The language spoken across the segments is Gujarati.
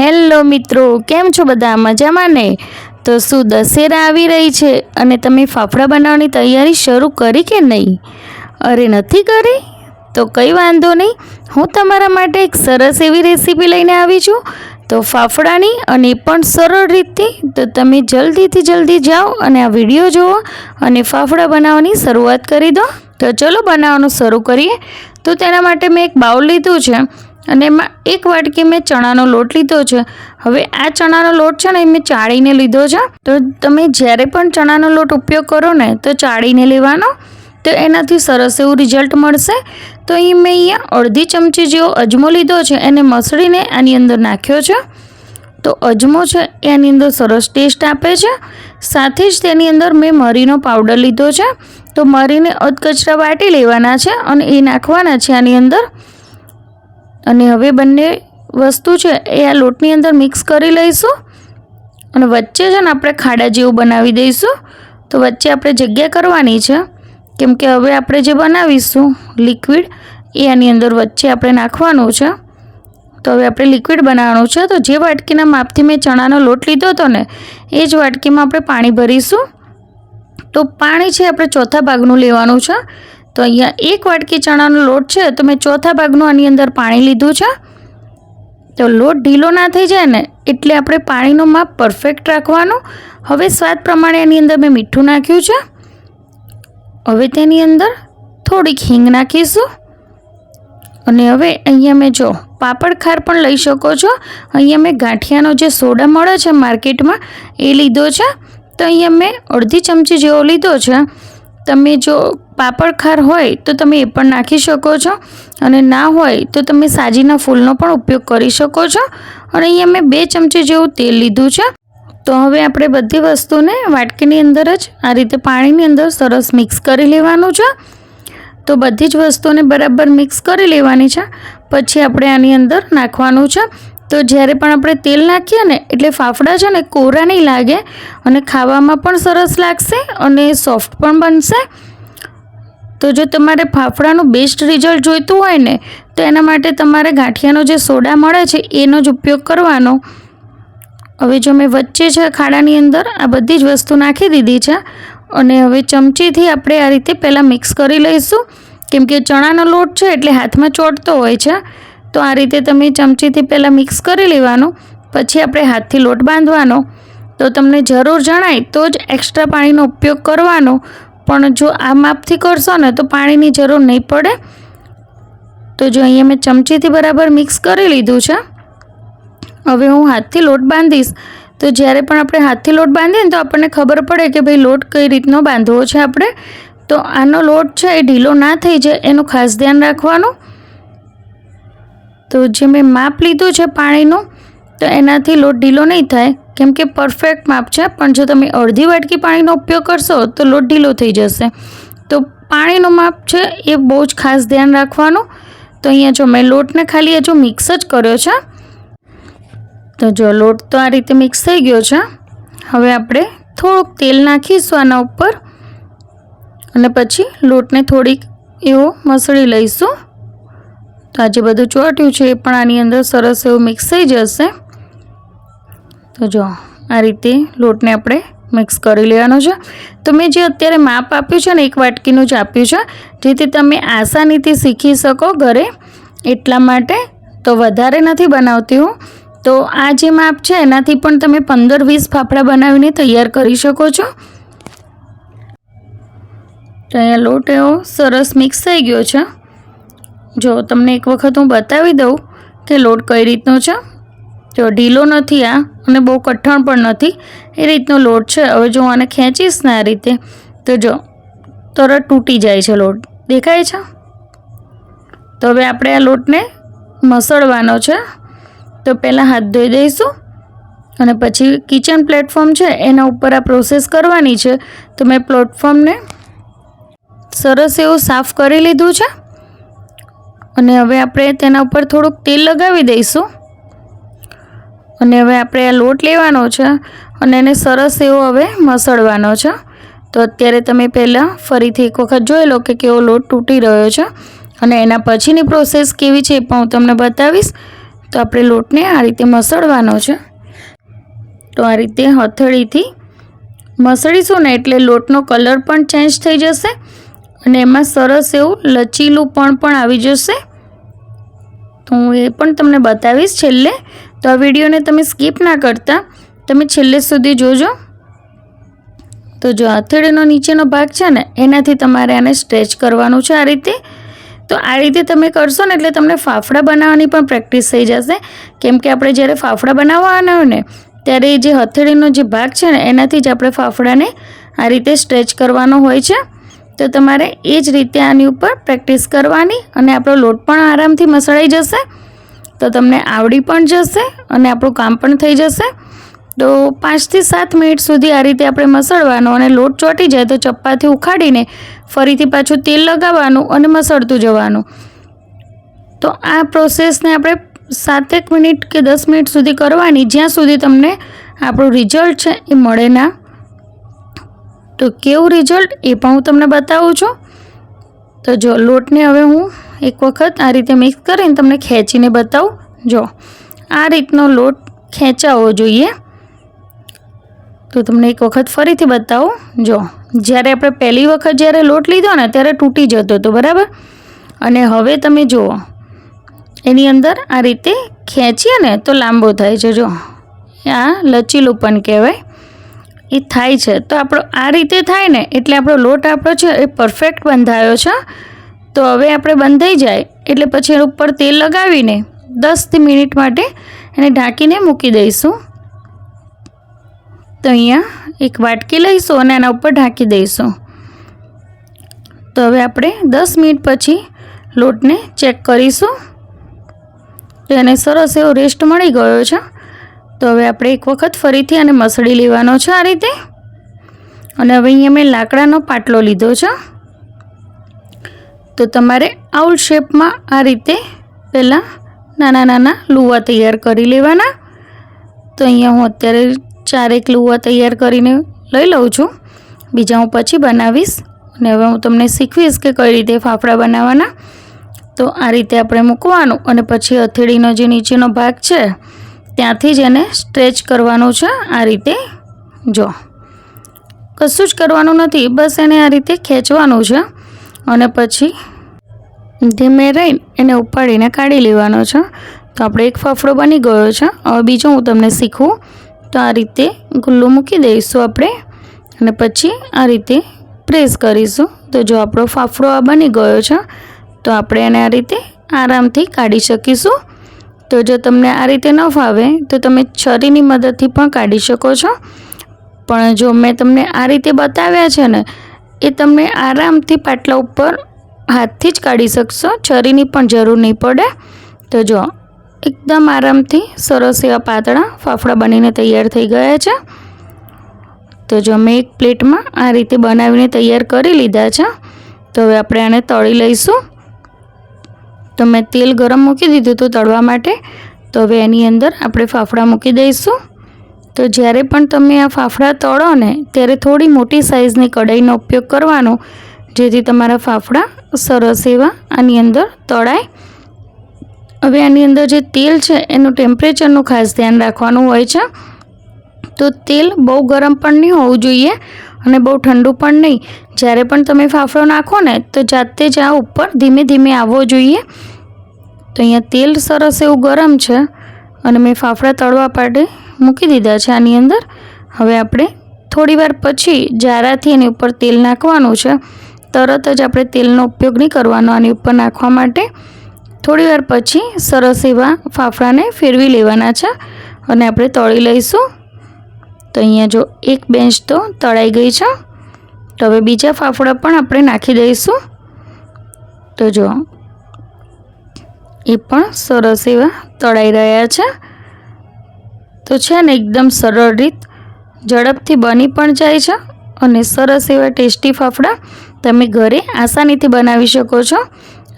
હેલો મિત્રો, કેમ છો બધા? મજામાં ને? તો શું દશેરા આવી રહી છે અને તમે ફાફડા બનાવવાની તૈયારી શરૂ કરી કે નહીં? અરે નથી કરી? તો કંઈ વાંધો નહીં. હું તમારા માટે એક સરસ એવી રેસીપી લઈને આવી છું. તો ફાફડાની અને એ પણ સરળ રીતથી તો તમે જલ્દીથી જલ્દી જાઓ અને આ વીડિયો જુઓ અને ફાફડા બનાવવાની શરૂઆત કરી દો. તો ચલો બનાવવાનું શરૂ કરીએ. તો તેના માટે મેં એક બાઉલ લીધું છે. અને એમાં એક વાટકી મેં ચણાનો લોટ લીધો છે. હવે આ ચણાનો લોટ છે ને એ મેં ચાળીને લીધો છે. તો તમે જ્યારે પણ ચણાનો લોટ ઉપયોગ કરો ને, તો ચાળીને લેવાનો. તો એનાથી સરસ એવું રિઝલ્ટ મળશે. તો અહીં મેં અહીંયા અડધી ચમચી જેવો અજમો લીધો છે, એને મસળીને આની અંદર નાખ્યો છે. તો અજમો છે એની અંદર સરસ ટેસ્ટ આપે છે. સાથે જ તેની અંદર મેં મરીનો પાવડર લીધો છે. તો મરીને અધકચરા વાટી લેવાના છે અને એ નાખવાના છે આની અંદર. અને હવે બંને વસ્તુ છે એ આ લોટની અંદર મિક્સ કરી લઈશું. અને વચ્ચે છે ને આપણે ખાડા જેવું બનાવી દઈશું. તો વચ્ચે આપણે જગ્યા કરવાની છે. કેમ કે હવે આપણે જે બનાવીશું લિક્વિડ એ આની અંદર વચ્ચે આપણે નાખવાનું છે. તો હવે આપણે લિક્વિડ બનાવવાનું છે. તો જે વાટકીના માપથી મેં ચણાનો લોટ લીધો હતો ને, એ જ વાટકીમાં આપણે પાણી ભરીશું. તો પાણી છે આપણે ચોથા ભાગનું લેવાનું છે. તો અહીંયા એક વાટકી ચણાનો લોટ છે, તો મેં ચોથા ભાગનું આની અંદર પાણી લીધું છે. તો લોટ ઢીલો ના થઈ જાય ને, એટલે આપણે પાણીનું માપ પરફેક્ટ રાખવાનું. હવે સ્વાદ પ્રમાણે એની અંદર મેં મીઠું નાખ્યું છે. હવે તેની અંદર થોડીક હિંગ નાખીશું. અને હવે અહીંયા મેં જો પાપડ ખાર પણ લઈ શકો છો. અહીંયા મેં ગાંઠિયાનો જે સોડા મળે છે માર્કેટમાં, એ લીધો છે. તો અહીંયા મેં અડધી ચમચી જેવો લીધો છે. તમે જો પાપડ ખાર હોય તો તમે એ પણ નાખી શકો છો. અને ના હોય તો તમે સાજીના ફૂલનો પણ ઉપયોગ કરી શકો છો. અને અહીંયા મેં બે ચમચી જેવું તેલ લીધું છે. તો હવે આપણે બધી વસ્તુને વાટકીની અંદર જ આ રીતે પાણીની અંદર સરસ મિક્સ કરી લેવાનું છે. તો બધી જ વસ્તુને બરાબર મિક્સ કરી લેવાની છે. પછી આપણે આની અંદર નાખવાનું છે. તો જ્યારે પણ આપણે તેલ નાખીએ ને, એટલે ફાફડા છે ને કોરા નહીં લાગે અને ખાવામાં પણ સરસ લાગશે અને સોફ્ટ પણ બનશે. તો જો તમારે ફાફડાનું બેસ્ટ રિઝલ્ટ જોઈતું હોય ને, તો એના માટે તમારે ગાંઠિયાનો જે સોડા મળે છે, એનો જ ઉપયોગ કરવાનો. હવે જો મેં વચ્ચે છે ખાડાની અંદર, આ બધી જ વસ્તુ નાખી દીધી છે અને હવે ચમચીથી આપણે આ રીતે પહેલાં મિક્સ કરી લઈશું. કેમ કે ચણાનો લોટ છે, એટલે હાથમાં ચોંટતો હોય છે. તો આ રીતે તમે ચમચીથી પહેલાં મિક્સ કરી લેવાનું, પછી આપણે હાથથી લોટ બાંધવાનો. તો તમને જરૂર જણાય તો જ એક્સ્ટ્રા પાણીનો ઉપયોગ કરવાનો. પણ જો આ માપથી કરશો ને તો પાણીની જરૂર નહીં પડે. તો જો અહીંયા મેં ચમચીથી બરાબર મિક્સ કરી લીધું છે. હવે હું હાથથી લોટ બાંધીશ. તો જ્યારે પણ આપણે હાથથી લોટ બાંધીએ ને તો આપણને ખબર પડે કે ભાઈ લોટ કઈ રીતનો બાંધવો છે આપણે. તો આનો લોટ છે એ ઢીલો ના થઈ જાય, એનું ખાસ ધ્યાન રાખવાનું. તો જે મેં માપ લીધું છે પાણીનું, તો એનાથી લોટ ઢીલો નહીં થાય. કેમ કે પરફેક્ટ માપ છે, પણ જો તમે અડધી વાટકી પાણીનો ઉપયોગ કરશો, તો લોટ ઢીલો થઈ જશે. તો પાણીનું માપ છે, એ બહુ જ ખાસ ધ્યાન રાખવાનું. તો અહીંયા જો મેં લોટને ખાલી હજુ મિક્સ જ કર્યો છે. તો જો લોટ તો આ રીતે મિક્સ થઈ ગયો છે. હવે આપણે થોડુંક તેલ નાખીશું આના ઉપર. અને પછી લોટને થોડીક એવો મસળી લઈશું. તો આજે બધું ચોટ્યું છે પણ આની અંદર સરસ એવું મિક્સ થઈ જશે. તો જો, આ રીતે લોટને આપણે મિક્સ કરી લેવાનો છે. તો મેં જે અત્યારે માપ આપ્યું છે ને, એક વાટકીનું જ આપ્યું છે, જેથી તમે આસાનીથી શીખી શકો ઘરે. એટલા માટે તો વધારે નથી બનાવતી હું. તો આ જે માપ છે, એનાથી પણ તમે પંદર વીસ ફાફડા બનાવીને તૈયાર કરી શકો છો. તો અહીંયા લોટ એવો સરસ મિક્સ થઈ ગયો છે. જો તમને એક વખત હું બતાવી દઉં કે લોટ કઈ રીતનો છે. જો ઢીલો નથી આ અને બહુ કઠણ પણ નથી, એ રીતનો લોટ છે. હવે જો હું આને ખેંચીશ ને આ રીતે, તો જો તરત તૂટી જાય છે લોટ. દેખાય છે? તો હવે આપણે આ લોટને મસળવાનો છે. તો પહેલાં હાથ ધોઈ દઈશું અને પછી કિચન પ્લેટફોર્મ છે, એના ઉપર આ પ્રોસેસ કરવાની છે. તો મેં પ્લેટફોર્મને સરસ એવું સાફ કરી લીધું છે. અને હવે આપણે તેના ઉપર થોડુંક તેલ લગાવી દઈશું. અને હવે આપણે આ લોટ લેવાનો છે અને એને સરસ એવો હવે મસળવાનો છે. તો અત્યારે તમે પહેલાં ફરીથી એક વખત જોઈ લો કે કેવો લોટ તૂટી રહ્યો છે અને એના પછીની પ્રોસેસ કેવી છે એ પણ હું તમને બતાવીશ. તો આપણે લોટને આ રીતે મસળવાનો છે. તો આ રીતે હથેળીથી મસળીશું ને એટલે લોટનો કલર પણ ચેન્જ થઈ જશે અને એમાં સરસ એવું લચીલું પણ આવી જશે. હું એ પણ તમને બતાવીશ છેલ્લે. તો આ વિડીયોને તમે સ્કીપ ના કરતા. તમે છેલ્લે સુધી જોજો. તો જો હથેળીનો નીચેનો ભાગ છે ને, એનાથી તમારે આને સ્ટ્રેચ કરવાનું છે આ રીતે. તો આ રીતે તમે કરશો ને એટલે તમને ફાફડા બનાવવાની પણ પ્રેક્ટિસ થઈ જશે. કેમ કે આપણે જ્યારે ફાફડા બનાવવાના હોય ને, ત્યારે જે હથેળીનો જે ભાગ છે ને, એનાથી જ આપણે ફાફડાને આ રીતે સ્ટ્રેચ કરવાનો હોય છે. તો તમારે એ જ રીતે આની ઉપર પ્રેક્ટિસ કરવાની અને આપણો લોટ પણ આરામથી મસળાઈ જશે. તો તમને આવડી પણ જશે અને આપણું કામ પણ થઈ જશે. તો પાંચથી સાત મિનિટ સુધી આ રીતે આપણે મસળવાનો અને લોટ ચોંટી જાય તો ચપ્પાથી ઉખાડીને ફરીથી પાછું તેલ લગાવવાનું અને મસળતું જવાનું. તો આ પ્રોસેસને આપણે સાતેક મિનિટ કે દસ મિનિટ સુધી કરવાની જ્યાં સુધી તમને આપણું રિઝલ્ટ છે એ મળે ના. તો કેવું રિઝલ્ટ એ પણ હું તમને બતાવું છું. તો જો લોટને હવે હું એક વખત આ રીતે મિક્સ કરીને તમને ખેંચીને બતાવું. જો, આ રીતનો લોટ ખેંચાવો જોઈએ. તો તમને એક વખત ફરીથી બતાવું. જો, જ્યારે આપણે પહેલી વખત જ્યારે લોટ લીધો ને, ત્યારે તૂટી જતો હતો બરાબર? અને હવે તમે જુઓ, એની અંદર આ રીતે ખેંચીએ ને, તો લાંબો થાય છે. જો, આ લચીલું પણ કહેવાય. એ થાય છે. તો આપણો આ રીતે થાય ને, એટલે આપણો લોટ આપણો છે એ પરફેક્ટ બંધાયો છે. તો હવે આપણે બંધાઈ જાય, એટલે પછી એના ઉપર તેલ લગાવીને દસથી મિનિટ માટે એને ઢાંકીને મૂકી દઈશું. તો અહીંયા એક વાટકી લઈશું અને એના ઉપર ઢાંકી દઈશું. તો હવે આપણે દસ મિનિટ પછી લોટને ચેક કરીશું. તો એને સરસ એવો રેસ્ટ મળી ગયો છે. તો હવે આપણે એક વખત ફરીથી આને મસળી લેવાનો છે આ રીતે. અને હવે અહીંયા મેં લાકડાનો પાટલો લીધો છે. તો તમારે આઉલ શેપમાં આ રીતે પહેલાં નાના નાના લુવા તૈયાર કરી લેવાના. તો અહીંયા હું અત્યારે ચારેક લુવા તૈયાર કરીને લઈ લઉં છું. બીજા હું પછી બનાવીશ. અને હવે હું તમને શીખવીશ કે કઈ રીતે ફાફડા બનાવવાના. તો આ રીતે આપણે મૂકવાનું અને પછી હથેળીનો જે નીચેનો ભાગ છે ત્યાંથી જ એને સ્ટ્રેચ કરવાનું છે આ રીતે. જો, કશું જ કરવાનું નથી, બસ એને આ રીતે ખેંચવાનું છે અને પછી ધીમે રહીને એને ઉપાડીને કાઢી લેવાનો છે. તો આપણે એક ફાફડો બની ગયો છે. હવે બીજો હું તમને શીખું તો આ રીતે ગુલ્લું મૂકી દઈશું આપણે અને પછી આ રીતે પ્રેસ કરીશું. તો જો આપણો ફાફડો આ બની ગયો છે, તો આપણે એને આ રીતે આરામથી કાઢી શકીશું. તો જો તમને આ રીતે ન ફાવે, તો તમે છરીની મદદથી પણ કાઢી શકો છો. પણ જો મેં તમને આ રીતે બતાવ્યા છે ને, એ તમને આરામથી પાટલા ઉપર હાથથી જ કાઢી શકશો. છરીની પણ જરૂર નહીં પડે. તો જો, એકદમ આરામથી સરસ એવા પાતળા ફાફડા બનીને તૈયાર થઈ ગયા છે. તો જો મેં એક પ્લેટમાં આ રીતે બનાવીને તૈયાર કરી લીધા છે. તો હવે આપણે આને તળી લઈશું. તો મેં તેલ ગરમ મૂકી દીધું હતું તળવા માટે. તો હવે એની અંદર આપણે ફાફડા મૂકી દઈશું. તો જ્યારે પણ તમે આ ફાફડા તળો ને, ત્યારે થોડી મોટી સાઇઝની કઢાઈનો ઉપયોગ કરવાનો, જેથી તમારા ફાફડા સરસ એવા આની અંદર તળાય. હવે આની અંદર જે તેલ છે, એનું ટેમ્પરેચરનું ખાસ ધ્યાન રાખવાનું હોય છે. તો તેલ બહુ ગરમ પણ નહીં હોવું જોઈએ અને બહુ ઠંડુ પણ નહીં. જ્યારે પણ તમે ફાફડો નાખો ને, તો જાતે જ આ ઉપર ધીમે ધીમે આવવો જોઈએ. તો અહીંયા તેલ સરસ એવું ગરમ છે અને મેં ફાફડા તળવા માટે મૂકી દીધા છે આની અંદર. હવે આપણે થોડીવાર પછી જારાથી એની ઉપર તેલ નાખવાનું છે. તરત જ આપણે તેલનો ઉપયોગ નહીં કરવાનો આની ઉપર નાખવા માટે. થોડીવાર પછી સરસ એવા ફાફડાને ફેરવી લેવાના છે અને આપણે તળી લઈશું. તો અહીંયા જો એક બેન્ચ તો તળાઈ ગઈ છે. તો હવે બીજા ફાફડા પણ આપણે નાખી દઈશું. તો જો એ પણ સરસ એવા તળાઈ રહ્યા છે. તો છે ને એકદમ સરળ રીત, ઝડપથી બની પણ જાય છે અને સરસ એવા ટેસ્ટી ફાફડા તમે ઘરે આસાનીથી બનાવી શકો છો.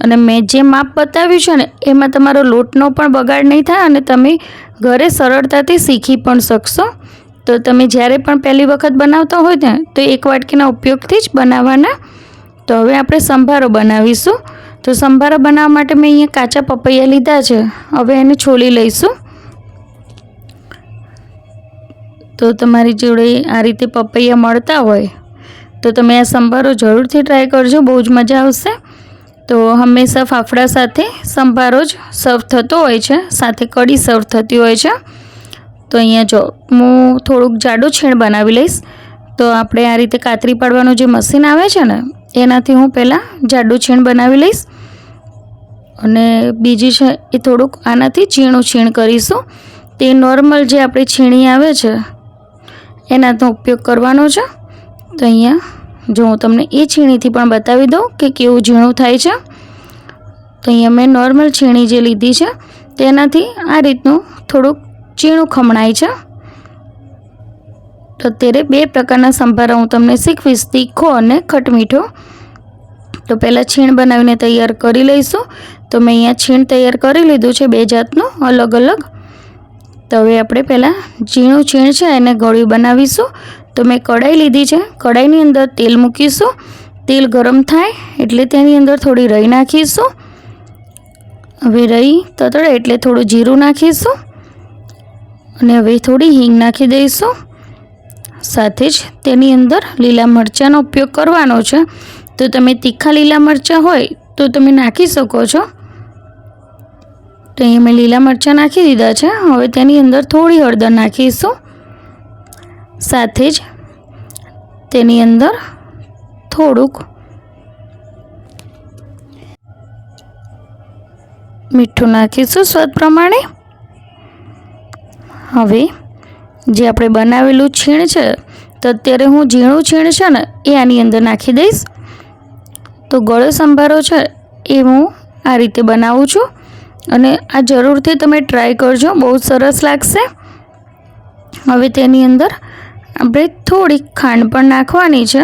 અને મેં જે માપ બતાવ્યું છે ને, એમાં તમારો લોટનો પણ બગાડ નહીં થાય અને તમે ઘરે સરળતાથી શીખી પણ શકશો. તો તમે જ્યારે પણ પહેલી વખત બનાવતા હોય ને, તો એક વાટકીના ઉપયોગથી જ બનાવવાના. તો હવે આપણે સંભારો બનાવીશું. તો સંભારા બનાવવા માટે મેં અહીંયા કાચા પપૈયા લીધા છે. હવે એને છોલી લઈશું. તો તમારી જોડે આ રીતે પપૈયા મળતા હોય તો તમે આ સંભારો જરૂરથી ટ્રાય કરજો, બહુ જ મજા આવશે. તો હંમેશા ફાફડા સાથે સંભારો જ સર્વ થતો હોય છે, સાથે કઢી સર્વ થતી હોય છે. તો અહીંયા જો, હું થોડુંક જાડું છીણ બનાવી લઈશ. તો આપણે આ રીતે કાતરી પાડવાનું જે મશીન આવે છે ને એનાથી હું પહેલાં જાડું છીણ બનાવી લઈશ. અને બીજી છે એ થોડુંક આનાથી છીણું છીણ કરીશું. તે નોર્મલ જે આપણી છીણી આવે છે, એનાનો ઉપયોગ કરવાનો છે. તો અહીંયા જો હું તમને એ છીણીથી પણ બતાવી દઉં કે કેવું ઝીણું થાય છે. તો અહીંયા મેં નોર્મલ છીણી જે લીધી છે, તેનાથી આ રીતનું થોડુંક ચીણું ખમણાય છે. તો અત્યારે બે પ્રકારના સંભારા હું તમને શીખવીશ. તીખો અને ખટમીઠો. તો પહેલાં છીણ બનાવીને તૈયાર કરી લઈશું. તો મેં અહીંયા છીણ તૈયાર કરી લીધું છે બે જાતનું, અલગ અલગ. તો હવે આપણે પહેલાં ઝીણું છીણ છે એને ગળ્યું બનાવીશું. તો મેં કઢાઈ લીધી છે. કઢાઈની અંદર તેલ મૂકીશું. તેલ ગરમ થાય એટલે તેની અંદર થોડી રહી નાખીશું. હવે રહી તતડે એટલે થોડું જીરું નાખીશું. અને હવે થોડી હિંગ નાખી દઈશું. સાથે જ તેની અંદર લીલા મરચાંનો ઉપયોગ કરવાનો છે. તો તમે તીખા લીલા મરચાં હોય તો તમે નાખી શકો છો. તો અહીંયા મેં લીલા મરચાં નાખી દીધા છે. હવે તેની અંદર થોડી હળદર નાખીશું. સાથે જ તેની અંદર થોડુંક મીઠું નાખીશું સ્વાદ પ્રમાણે. હવે જે આપણે બનાવેલું છીણ છે, તો અત્યારે હું ઝીણું છીણ છે ને, એ આની અંદર નાખી દઈશ. તો ગળો સંભારો છે, એ હું આ રીતે બનાવું છું. અને આ જરૂરથી તમે ટ્રાય કરજો, બહુ સરસ લાગશે. હવે તેની અંદર આપણે થોડીક ખાંડ પણ નાખવાની છે.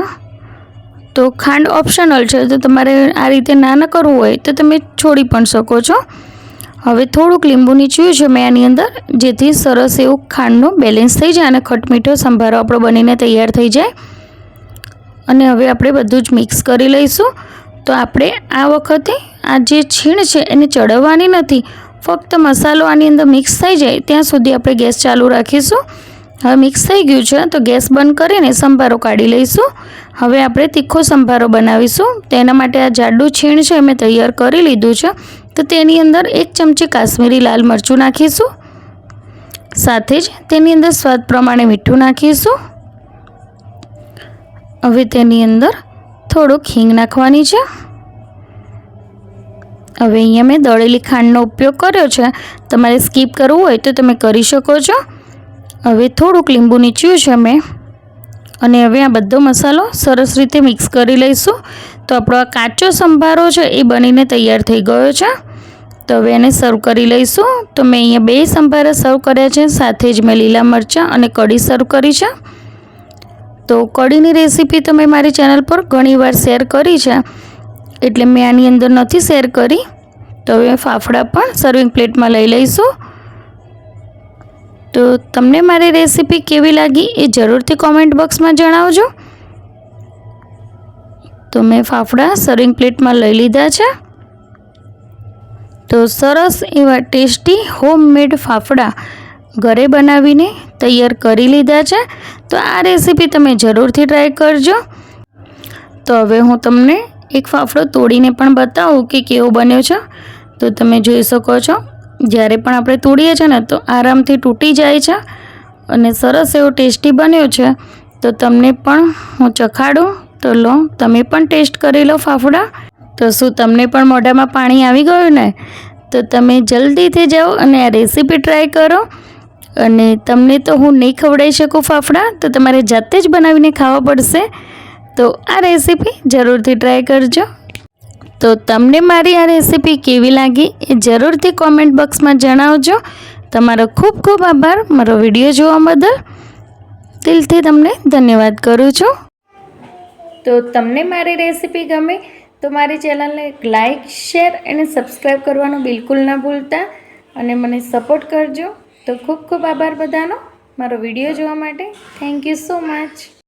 તો ખાંડ ઓપ્શનલ છે, તો તમારે આ રીતે ના ન કરવું હોય, તો તમે છોડી પણ શકો છો. હવે થોડુંક લીંબુ નીચવ્યું છે મેં આની અંદર, જેથી સરસ એવું ખાંડનું બેલેન્સ થઈ જાય અને ખટમીઠો સંભારો આપણો બનીને તૈયાર થઈ જાય. અને હવે આપણે બધું જ મિક્સ કરી લઈશું. તો આપણે આ વખતે આ જે છીણ છે એને ચડવવાની નથી, ફક્ત મસાલો આની અંદર મિક્સ થઈ જાય, ત્યાં સુધી આપણે ગેસ ચાલુ રાખીશું. હવે મિક્સ થઈ ગયું છે, તો ગેસ બંધ કરીને સંભારો કાઢી લઈશું. હવે આપણે તીખો સંભારો બનાવીશું. તેના માટે આ જાડું છીણ છે, મેં તૈયાર કરી લીધું છે. તો તેની અંદર એક ચમચી કાશ્મીરી લાલ મરચું નાખીશું. સાથે જ તેની અંદર સ્વાદ પ્રમાણે મીઠું નાખીશું. હવે તેની અંદર થોડુંક હિંગ નાખવાની છે. હવે અહીંયા મેં દળેલી ખાંડનો ઉપયોગ કર્યો છે. તમારે સ્કીપ કરવું હોય તો તમે કરી શકો છો. હવે થોડુંક લીંબુ નીચ્યું છે મેં. અને હવે આ બધો મસાલો સરસ રીતે મિક્સ કરી લઈશું. તો આપણો આ કાચો સંભારો છે એ બનીને તૈયાર થઈ ગયો છે. તો હવે એને સર્વ કરી લઈશું. તો મેં અહીંયા બે સંભારા સર્વ કર્યા છે, સાથે જ મેં લીલા મરચાં અને કઢી સર્વ કરી છે. તો કઢીની રેસીપી તો મેં મારી ચેનલ પર ઘણીવાર શેર કરી છે, એટલે મેં આની અંદર નથી શેર કરી. તો હવે ફાફડા પણ સર્વિંગ પ્લેટમાં લઈ લઈશું. તો તમને મારી રેસીપી કેવી લાગી એ જરૂરથી કોમેન્ટ બોક્સમાં જણાવજો. તો મેં ફાફડા સર્વિંગ પ્લેટમાં લઈ લીધા છે. તો સરસ એવા ટેસ્ટી હોમમેડ ફાફડા ઘરે બનાવીને તૈયાર કરી લીધા છે. તો આ રેસીપી તમે જરૂરથી ટ્રાય કરજો. તો હવે હું તમને એક ફાફડો તોડીને પણ બતાવું કે કેવો બન્યો છે. તો તમે જોઈ શકો છો. જ્યારે પણ આપણે તોડીએ છીએ ને, તો આરામથી તૂટી જાય છે અને સરસ એવો ટેસ્ટી બન્યો છે. તો તમને પણ હું ચખાડું, તો લો, તમે પણ ટેસ્ટ કરી લો ફાફડા. તો શું તમને પણ મોઢામાં પાણી આવી ગયું ને? તો તમે જલ્દીથી જાઓ અને આ રેસીપી ટ્રાય કરો. અને તમને તો હું નહીં ખવડાવી શકું ફાફડા, તો તમારે જાતે જ બનાવીને ખાવા પડશે. તો આ રેસીપી જરૂરથી ટ્રાય કરજો. તો તમને મારી આ રેસીપી કેવી લાગી એ જરૂરથી કોમેન્ટ બોક્સમાં જણાવજો. તમારો ખૂબ ખૂબ આભાર. મારો વીડિયો જોવા બદલ દિલથી તમને ધન્યવાદ કરું છું. તો તમને મારી રેસીપી ગમે તો મારી ચેનલને લાઇક શેર અને સબસ્ક્રાઈબ કરવાનું બિલકુલ ના ભૂલતા અને મને સપોર્ટ કરજો. તો ખૂબ ખૂબ આભાર બધાનો. મારો વીડિયો જોવા માટે થેન્ક યુ સો મચ.